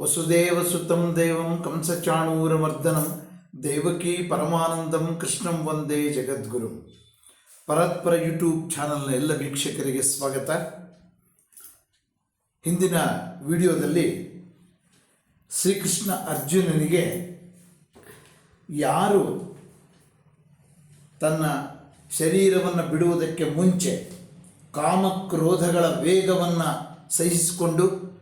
ವಸುದೇವಸುತಂ ದೇವಂ ಕಂಸಚಾಣೂರಮರ್ದನಂ ದೇವಕಿ ಪರಮಾನಂದಂ ಕೃಷ್ಣಂ ವಂದೇ ಜಗದ್ಗುರು. ಪರತ್ಪರ ಯೂಟ್ಯೂಬ್ ಚಾನಲ್ನ ಎಲ್ಲ ವೀಕ್ಷಕರಿಗೆ ಸ್ವಾಗತ. ಹಿಂದಿನ ವಿಡಿಯೋದಲ್ಲಿ ಶ್ರೀಕೃಷ್ಣ ಅರ್ಜುನನಿಗೆ ಯಾರು ತನ್ನ ಶರೀರವನ್ನು ಬಿಡುವುದಕ್ಕೆ ಮುಂಚೆ ಕಾಮಕ್ರೋಧಗಳ ವೇಗವನ್ನು ಸಹಿಸಿಕೊಂಡು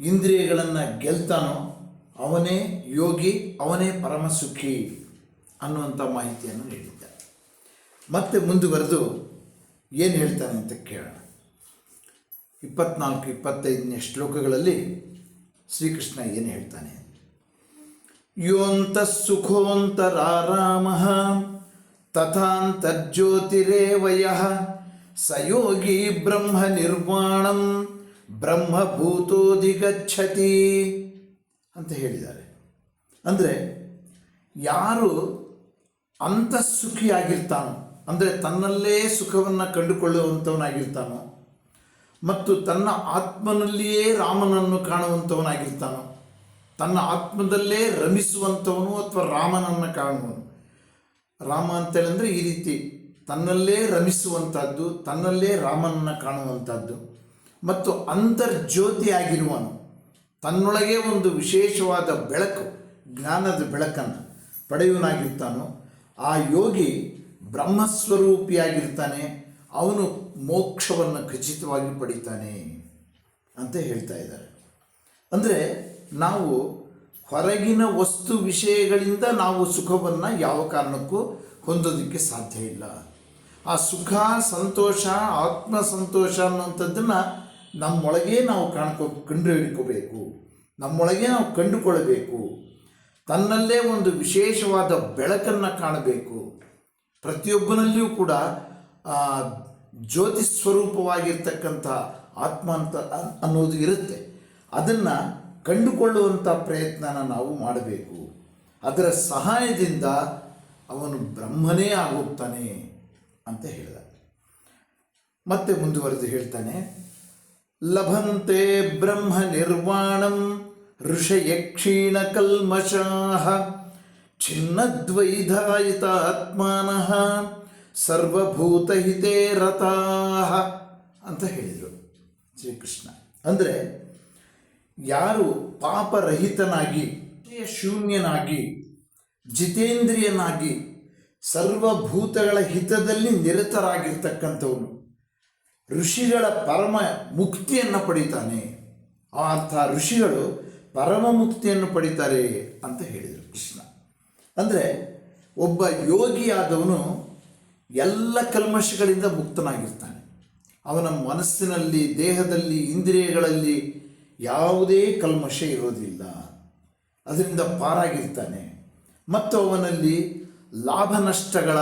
ಇಂದ್ರಿಯಗಳನ್ನು ಗೆಲ್ತಾನೋ, ಅವನೇ ಯೋಗಿ, ಅವನೇ ಪರಮಸುಖಿ ಅನ್ನುವಂಥ ಮಾಹಿತಿಯನ್ನು ನೀಡಿದ್ದಾನೆ ಮತ್ತೆ ಮುಂದುವರೆದು ಏನು ಹೇಳ್ತಾನೆ ಅಂತ ಕೇಳೋಣ. ಇಪ್ಪತ್ನಾಲ್ಕು, ಇಪ್ಪತ್ತೈದನೇ ಶ್ಲೋಕಗಳಲ್ಲಿ ಶ್ರೀಕೃಷ್ಣ ಏನು ಹೇಳ್ತಾನೆ? ಯೋಂತ ಸುಖೋಂತರಾರಾಮ ತಥಾಂತರ್ಜ್ಯೋತಿರೇವಯ ಸಯೋಗಿ ಬ್ರಹ್ಮ ನಿರ್ವಾಣಂ ಬ್ರಹ್ಮಭೂತೋಧಿಗಚ್ಚತಿ ಅಂತ ಹೇಳಿದ್ದಾರೆ. ಅಂದರೆ ಯಾರು ಅಂತಃಸುಖಿಯಾಗಿರ್ತಾನೋ, ಅಂದರೆ ತನ್ನಲ್ಲೇ ಸುಖವನ್ನು ಕಂಡುಕೊಳ್ಳುವಂಥವನಾಗಿರ್ತಾನೋ ಮತ್ತು ತನ್ನ ಆತ್ಮನಲ್ಲಿಯೇ ರಾಮನನ್ನು ಕಾಣುವಂಥವನಾಗಿರ್ತಾನೋ, ತನ್ನ ಆತ್ಮದಲ್ಲೇ ರಮಿಸುವಂಥವನು ಅಥವಾ ರಾಮನನ್ನು ಕಾಣುವನು. ರಾಮ ಅಂತೇಳಿದ್ರೆ ಈ ರೀತಿ ತನ್ನಲ್ಲೇ ರಮಿಸುವಂಥದ್ದು, ತನ್ನಲ್ಲೇ ರಾಮನನ್ನು ಕಾಣುವಂಥದ್ದು. ಮತ್ತು ಅಂತರ್ಜ್ಯೋತಿಯಾಗಿರುವನು. ತನ್ನೊಳಗೆ ಒಂದು ವಿಶೇಷವಾದ ಬೆಳಕು, ಜ್ಞಾನದ ಬೆಳಕನ್ನು ಪಡೆಯುವನಾಗಿರ್ತಾನೋ, ಆ ಯೋಗಿ ಬ್ರಹ್ಮಸ್ವರೂಪಿಯಾಗಿರ್ತಾನೆ, ಅವನು ಮೋಕ್ಷವನ್ನು ಖಚಿತವಾಗಿ ಪಡಿತಾನೆ ಅಂತ ಹೇಳ್ತಾ ಇದ್ದಾರೆ. ಅಂದರೆ ನಾವು ಹೊರಗಿನ ವಸ್ತು ವಿಷಯಗಳಿಂದ ನಾವು ಸುಖವನ್ನು ಯಾವ ಕಾರಣಕ್ಕೂ ಹೊಂದೋದಕ್ಕೆ ಸಾಧ್ಯ ಇಲ್ಲ. ಆ ಸುಖ, ಸಂತೋಷ, ಆತ್ಮ ಸಂತೋಷ ಅನ್ನುವಂಥದ್ದನ್ನು ನಮ್ಮೊಳಗೆ ನಾವು ಕಾಣ್ಕೊ ಕಂಡು ಹಿಡ್ಕೋಬೇಕು ನಮ್ಮೊಳಗೆ ನಾವು ಕಂಡುಕೊಳ್ಳಬೇಕು. ತನ್ನಲ್ಲೇ ಒಂದು ವಿಶೇಷವಾದ ಬೆಳಕನ್ನು ಕಾಣಬೇಕು. ಪ್ರತಿಯೊಬ್ಬನಲ್ಲಿಯೂ ಕೂಡ ಜ್ಯೋತಿ ಸ್ವರೂಪವಾಗಿರ್ತಕ್ಕಂಥ ಆತ್ಮ ಅಂತ ಅನ್- ಅನ್ನೋದು ಇರುತ್ತೆ. ಅದನ್ನು ಕಂಡುಕೊಳ್ಳುವಂಥ ಪ್ರಯತ್ನನ ನಾವು ಮಾಡಬೇಕು. ಅದರ ಸಹಾಯದಿಂದ ಅವನು ಬ್ರಹ್ಮನೇ ಆಗುತ್ತಾನೆ ಅಂತ ಹೇಳಿದ. ಮತ್ತೆ ಮುಂದುವರೆದು ಹೇಳ್ತಾನೆ. ಲಭಂತೆ ಬ್ರಹ್ಮ ನಿರ್ವಾಣಂ ಋಷಯಕ್ಷೀಣ ಕಲ್ಮಷಾಹ ಛಿನ್ನದ್ವೈಧಾಯಿತ ಆತ್ಮಾನಃ ಸರ್ವಭೂತಹಿತೇ ರಥಾಹ ಅಂತ ಹೇಳಿದರು ಶ್ರೀಕೃಷ್ಣ. ಅಂದರೆ ಯಾರು ಪಾಪರಹಿತನಾಗಿ, ಶೂನ್ಯನಾಗಿ, ಜಿತೇಂದ್ರಿಯನಾಗಿ ಸರ್ವಭೂತಗಳ ಹಿತದಲ್ಲಿ ನಿರತರಾಗಿರ್ತಕ್ಕಂಥವನು ಋಷಿಗಳ ಪರಮ ಮುಕ್ತಿಯನ್ನು ಪಡಿತಾನೆ. ಅರ್ಥ ಋಷಿಗಳು ಪರಮ ಮುಕ್ತಿಯನ್ನು ಪಡಿತಾರೆ ಅಂತ ಹೇಳಿದರು ಕೃಷ್ಣ. ಅಂದರೆ ಒಬ್ಬ ಯೋಗಿಯಾದವನು ಎಲ್ಲ ಕಲ್ಮಶಗಳಿಂದ ಮುಕ್ತನಾಗಿರ್ತಾನೆ. ಅವನ ಮನಸ್ಸಿನಲ್ಲಿ, ದೇಹದಲ್ಲಿ, ಇಂದ್ರಿಯಗಳಲ್ಲಿ ಯಾವುದೇ ಕಲ್ಮಶ ಇರೋದಿಲ್ಲ. ಅದರಿಂದ ಪಾರಾಗಿರ್ತಾನೆ. ಮತ್ತು ಅವನಲ್ಲಿ ಲಾಭ ನಷ್ಟಗಳ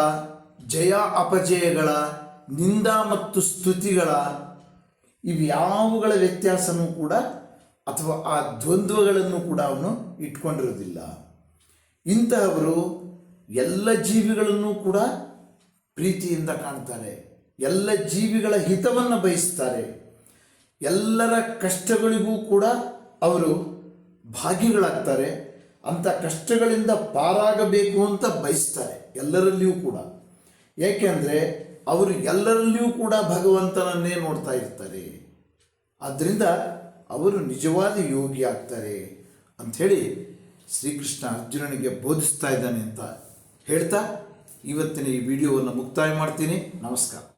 ಜಯ ಅಪಜಯಗಳ ನಿಂದ ಮತ್ತು ಸ್ತುತಿಗಳ ಇವ್ಯಾವುಗಳ ವ್ಯತ್ಯಾಸನೂ ಕೂಡ ಅಥವಾ ಆ ದ್ವಂದ್ವಗಳನ್ನು ಕೂಡ ಅವನು ಇಟ್ಕೊಂಡಿರೋದಿಲ್ಲ ಇಂತಹವರು ಎಲ್ಲ ಜೀವಿಗಳನ್ನು ಕೂಡ ಪ್ರೀತಿಯಿಂದ ಕಾಣ್ತಾರೆ. ಎಲ್ಲ ಜೀವಿಗಳ ಹಿತವನ್ನು ಬಯಸ್ತಾರೆ. ಎಲ್ಲರ ಕಷ್ಟಗಳಿಗೂ ಕೂಡ ಅವರು ಭಾಗಿಗಳಾಗ್ತಾರೆ. ಅಂಥ ಕಷ್ಟಗಳಿಂದ ಪಾರಾಗಬೇಕು ಅಂತ ಬಯಸ್ತಾರೆ ಎಲ್ಲರಲ್ಲಿಯೂ ಕೂಡ. ಏಕೆಂದರೆ ಅವರು ಎಲ್ಲರಲ್ಲಿಯೂ ಕೂಡ ಭಗವಂತನನ್ನೇ ನೋಡ್ತಾ ಇರ್ತಾರೆ. ಆದ್ದರಿಂದ ಅವರು ನಿಜವಾದ ಯೋಗಿ ಆಗ್ತಾರೆ ಅಂಥೇಳಿ ಶ್ರೀಕೃಷ್ಣ ಅರ್ಜುನನಿಗೆ ಬೋಧಿಸ್ತಾ ಇದ್ದಾನೆ ಅಂತ ಹೇಳ್ತಾ ಇವತ್ತಿನ ಈ ವಿಡಿಯೋವನ್ನು ಮುಕ್ತಾಯ ಮಾಡ್ತೀನಿ. ನಮಸ್ಕಾರ.